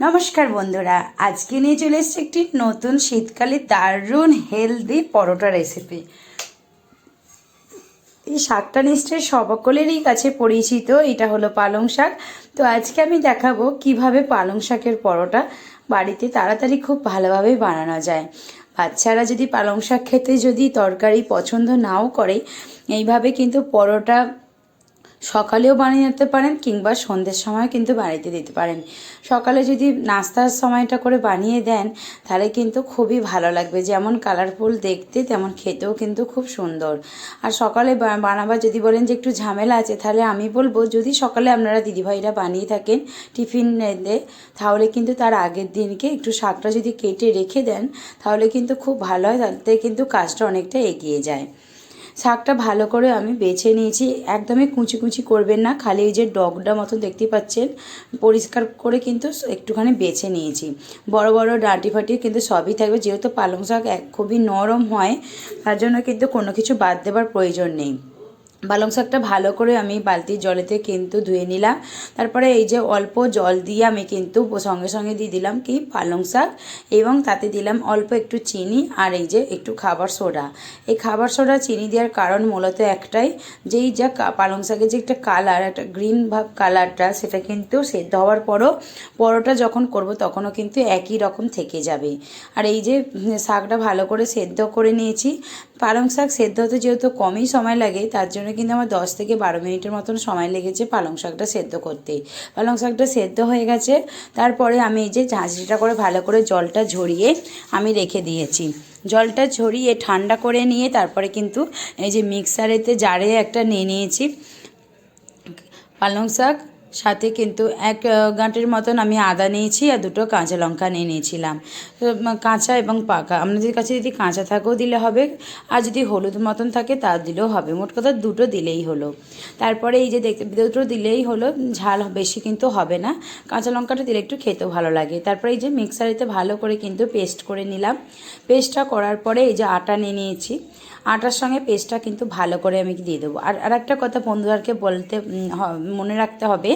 নমস্কার বন্ধুরা, আজকে নিয়ে চলে এসেছি একটি নতুন শীতকালে দারুণ হেলদি পরোটা রেসিপি এই শাকটা নিশ্চয়ই সকলেরই কাছে পরিচিত, এটা হলো পালং শাক। তো আজকে আমি দেখাবো কীভাবে পালং শাকের পরোটা বাড়িতে তাড়াতাড়ি খুব ভালোভাবে বানানো যায়। বাচ্চারা যদি পালং শাক খেতে যদি তরকারি পছন্দ নাও করে, এইভাবে কিন্তু পরোটা সকালেও বানিয়ে নিতে পারেন কিংবা সন্ধ্যের সময় কিন্তু বাড়িতে দিতে পারেন। সকালে যদি নাস্তার সময়টা করে বানিয়ে দেন, তাহলে কিন্তু খুবই ভালো লাগবে। যেমন কালারফুল দেখতে, তেমন খেতেও কিন্তু খুব সুন্দর। আর সকালে বানাবার যদি বলেন যে একটু ঝামেলা আছে, তাহলে আমি বলব যদি সকালে আপনারা দিদিভাইরা বানিয়ে থাকেন টিফিন নিলে তাহলে কিন্তু তার আগের দিনকে একটু শাকটা যদি কেটে রেখে দেন, তাহলে কিন্তু খুব ভালো হয়, তাতে কিন্তু কাজটা অনেকটা এগিয়ে যায়। শাকটা ভালো করে আমি বেছে নিয়েছি। একদমই কুচি কুচি করবেন না, খালি এই যে ডগটা মতন দেখতে পাচ্ছেন, পরিষ্কার করে কিন্তু একটুখানি বেছে নিয়েছি। বড় বড় ডাঁটি ফাটি কিন্তু সবই থাকবে, যেহেতু পালং শাক খুবই নরম হয়, তার জন্য কিন্তু কোনো কিছু বাদ দেবার প্রয়োজন নেই। পালং শাকটা ভালো করে আমি বালতির জলেতে কিন্তু ধুয়ে নিলাম। তারপরে এই যে অল্প জল দিয়ে আমি কিন্তু সঙ্গে সঙ্গে দিয়ে দিলাম কি পালং শাক এবং তাতে দিলাম অল্প একটু চিনি আর এই যে একটু খাবার সোডা। এই খাবার সোডা, চিনি দেওয়ার কারণ মূলত একটাই যেই যা পালং শাকের যে একটা কালার একটা গ্রিন ভাব কালারটা সেটা কিন্তু সেদ্ধ হওয়ার পরও পরোটা যখন করব তখনও কিন্তু একই রকম থেকে যাবে। আর এই যে শাকটা ভালো করে সেদ্ধ করে নিয়েছি। পালং শাক সেদ্ধ হতে যেহেতু কমই সময় লাগে, তার জন্য কিন্তু আমার দশ থেকে বারো মিনিটের মতন সময় লেগেছে পালং শাকটা সেদ্ধ করতে। পালং শাকটা সেদ্ধ হয়ে গেছে, তারপরে আমি এই যে ঝাঁঝরিটা করে ভালো করে জলটা ঝরিয়ে আমি রেখে দিয়েছি। জলটা ঝরিয়ে ঠান্ডা করে নিয়ে তারপরে কিন্তু এই যে মিক্সারেতে জারে একটা নিয়ে নিয়েছি। পালং শাক সাথে কিন্তু এক গাঁটের মতন আমি আদা নিয়েছি আর দুটো কাঁচা লঙ্কা নিয়ে নিয়েছিলাম। কাঁচা এবং পাকা। আপনাদের কাছে যদি কাঁচা থাকেও দিলে হবে, আর যদি হলুদ মতন থাকে তা দিলেও হবে। মোট কথা দুটো দিলেই হলো। তারপরে এই যে দেখতে দুটো দিলেই হলো, ঝাল বেশি কিন্তু হবে না। কাঁচা লঙ্কাটা দিলে একটু খেতেও ভালো লাগে। তারপরে এই যে মিক্সারিতে ভালো করে কিন্তু পেস্ট করে নিলাম। পেস্টটা করার পরে এই যে আটা নিয়ে নিয়েছি। আটার সঙ্গে পেস্টটা কিন্তু ভালো করে আমি দিয়ে দেবো। আর আর একটা কথা বন্ধুদেরকে বলতে মনে রাখতে হবে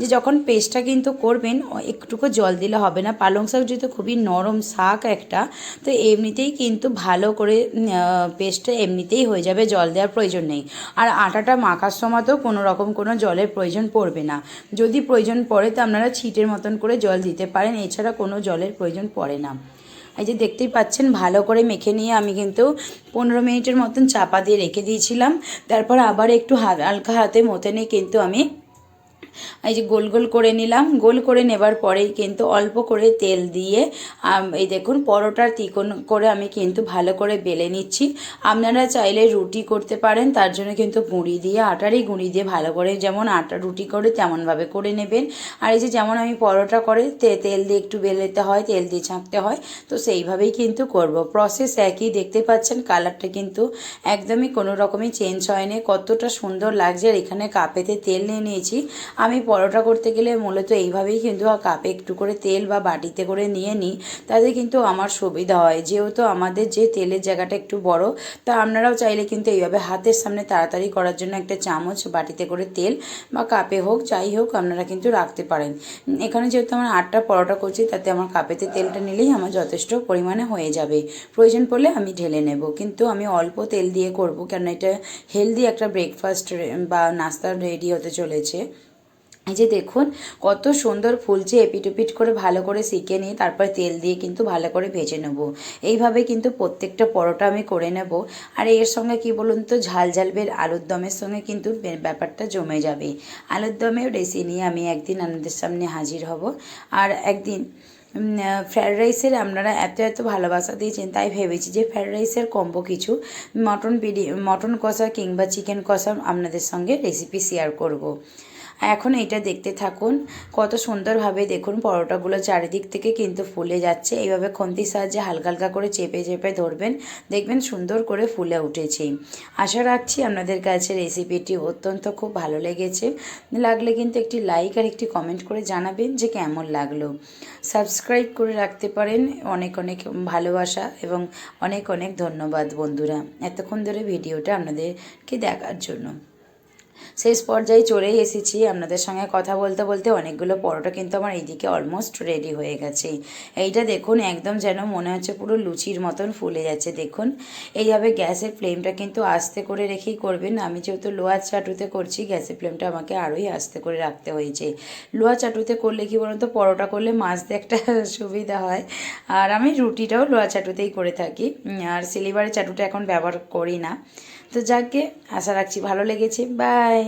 যে যখন পেস্টটা কিন্তু করবেন একটুকু জল দিলে হবে না। পালং শাক যেহেতু খুবই নরম শাক একটা, তো এমনিতেই কিন্তু ভালো করে পেস্টটা এমনিতেই হয়ে যাবে, জল দেওয়ার প্রয়োজন নেই। আর আটাটা মাখার সময় তো কোনো রকম কোনো জলের প্রয়োজন পড়বে না। যদি প্রয়োজন পড়ে তো আপনারা ছিটের মতন করে জল দিতে পারেন, এছাড়া কোনো জলের প্রয়োজন পড়ে না। এই যে দেখতেই পাচ্ছেন, ভালো করে মেখে নিয়ে আমি কিন্তু পনেরো মিনিটের মতন চাপা দিয়ে রেখে দিয়েছিলাম। তারপর আবার একটু হালকা হাতে মতে নিয়ে কিন্তু আমি এই যে গোল গোল করে নিলাম। গোল করে নেবার পরেই কিন্তু অল্প করে তেল দিয়ে এই দেখুন পরোটার তিকোন করে আমি কিন্তু ভালো করে বেলে নিচ্ছি। আপনারা চাইলে রুটি করতে পারেন, তার জন্য কিন্তু গুঁড়ি দিয়ে, আটারই গুঁড়ি দিয়ে ভালো করে যেমন আটা রুটি করে তেমনভাবে করে নেবেন। আর এই যে যেমন আমি পরোটা করে তেল দিয়ে একটু বেলেতে হয়, তেল দিয়ে ছাঁকতে হয়, তো সেইভাবেই কিন্তু করব। প্রসেস একই, দেখতে পাচ্ছেন কালারটা কিন্তু একদমই কোনো রকমই চেঞ্জ হয়নি। কতটা সুন্দর লাগছে। আর এখানে কাপেতে তেল নিয়ে নিয়েছি। আমি পরোটা করতে গেলে মূলত এইভাবেই কিন্তু কাপে একটু করে তেল বা বাটিতে করে নিয়ে নিই। তাতে কিন্তু আমার সুবিধা হয়। যেহেতু আমাদের যে তেলের জায়গাটা একটু বড়, তা আপনারাও চাইলে কিন্তু এইভাবে হাতের সামনে তাড়াতাড়ি করার জন্য একটা চামচ বাটিতে করে তেল বা কাপে হোক, যাই হোক, আপনারা কিন্তু রাখতে পারেন। এখানে যেহেতু আমার আটটা পরোটা করছি, তাতে আমার কাপেতে তেলটা নিলেই আমার যথেষ্ট পরিমাণে হয়ে যাবে। প্রয়োজন পড়লে আমি ঢেলে নেব। কিন্তু আমি অল্প তেল দিয়ে করব কেন এটা হেলদি একটা ব্রেকফাস্ট বা নাস্তা রেডি হতে চলেছে। এই যে দেখুন, কত সুন্দর ফুলছে এপিটুপিট করে ভালো করে শিখে নিয়ে তারপর তেল দিয়ে কিন্তু ভালো করে ভেজে নেব। এইভাবে কিন্তু প্রত্যেকটা পরোটা আমি করে নেব। আর এর সঙ্গে কি বলুন তো, ঝাল ঝাল বের আলুর দমের সঙ্গে কিন্তু ব্যাপারটা জমে যাবে। আলুর দমেও রেসি নিয়ে আমি একদিন আনন্দের সামনে হাজির হব। আর একদিন ফ্রায়েড রাইসের আপনারা এত এত ভালোবাসা দিয়েছেন, তাই ভেবেছি যে ফ্রায়েড রাইসের কম্বো কিছু, মটন বিরি, মটন কষা কিংবা চিকেন কষা আপনাদের সঙ্গে রেসিপি শেয়ার করব। এখন এটা দেখতে থাকুন, কত সুন্দরভাবে দেখুন পরোটাগুলো চারিদিক থেকে কিন্তু ফুলে যাচ্ছে, এইভাবে খন্তির সাহায্যে হালকা হালকা করে চেপে চেপে ধরবেন, দেখবেন সুন্দর করে ফুলে উঠেছে আশা রাখছি আপনাদের কাছে রেসিপিটি অত্যন্ত খুব ভালো লেগেছে, লাগলে কিন্তু একটি লাইক আর একটি কমেন্ট করে জানাবেন যে কেমন লাগল সাবস্ক্রাইব করে রাখতে পারেন। অনেক অনেক ভালোবাসা এবং অনেক অনেক ধন্যবাদ বন্ধুরা এতক্ষণ ধরে ভিডিওটা আপনাদেরকে দেখার জন্য। শেষ পর্যায়ে চলেই এসেছি। আপনাদের সঙ্গে কথা বলতে বলতে অনেকগুলো পরোটা কিন্তু আমার এইদিকে অলমোস্ট রেডি হয়ে গেছে। এইটা দেখুন, একদম যেন মনে হচ্ছে পুরো লুচির মতন ফুলে যাচ্ছে। দেখুন, এইভাবে গ্যাসের ফ্লেমটা কিন্তু আস্তে করে রেখেই করবেন। আমি যেহেতু লোহার চাটুতে করছি, গ্যাসের ফ্লেমটা আমাকে আরোই আস্তে করে রাখতে হয়েছে। লোহা চাটুতে করলে কি বলুন তো, পরোটা করলে মাছতে একটা সুবিধা হয়। আর আমি রুটিটাও লোহা চাটুতেই করে থাকি। আর সিলিভারের চাটুটা এখন ব্যবহার করি না। তো যাকে আশা রাখছি ভালো লেগেছে। বাই